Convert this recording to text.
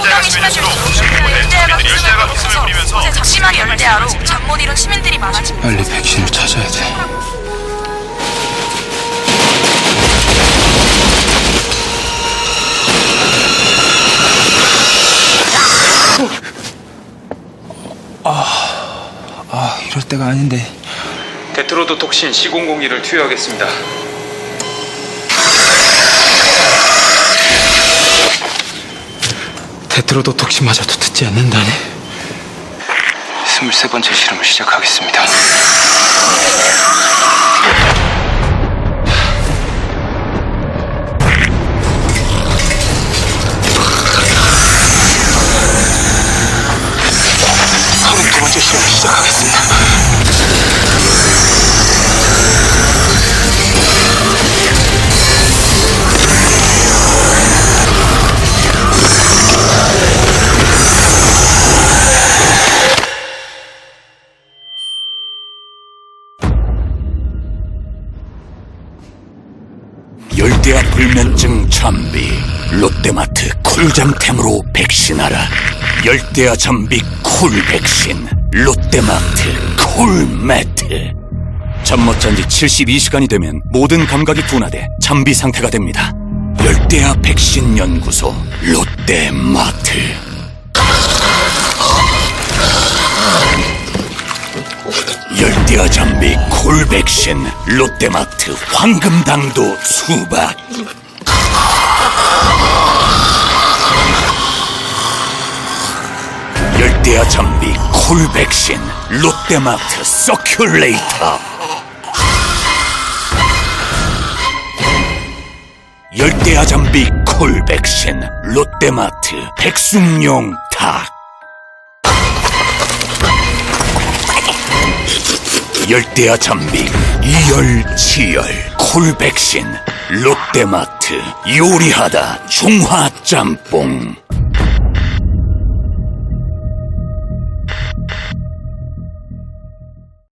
고령이 심해질수록 열대야가 열대야가 비스듬을 부리면서 심한 열대야로 잠못 이룬 시민들이 많아지고 빨리 백신을 찾아야 돼. 아, 아, 이럴 때가 아닌데. 데트로도 톡신 C001을 투여하겠습니다. 데트로도 톡신마저도 듣지 않는다네. 23번째 실험을 시작하겠습니다. 서른두 번째 실험을 시작하겠습니다. 열대야 불면증 잠비 롯데마트 쿨잠템으로 백신하라. 열대야 잠비 쿨 백신 롯데마트 쿨 매트. 잠 못 잔 지 72시간이 되면 모든 감각이 둔화돼 잠비 상태가 됩니다. 열대야 백신 연구소 롯데마트 잠비 콜 백신 롯데마트 황금당도 수박. 열대야 잠비 콜 백신 롯데마트 서큘레이터. 열대야 잠비 콜 백신 롯데마트 백숙용 닭 열대야 잠비 이열치열 콜백신 롯데마트 요리하다 중화짬뽕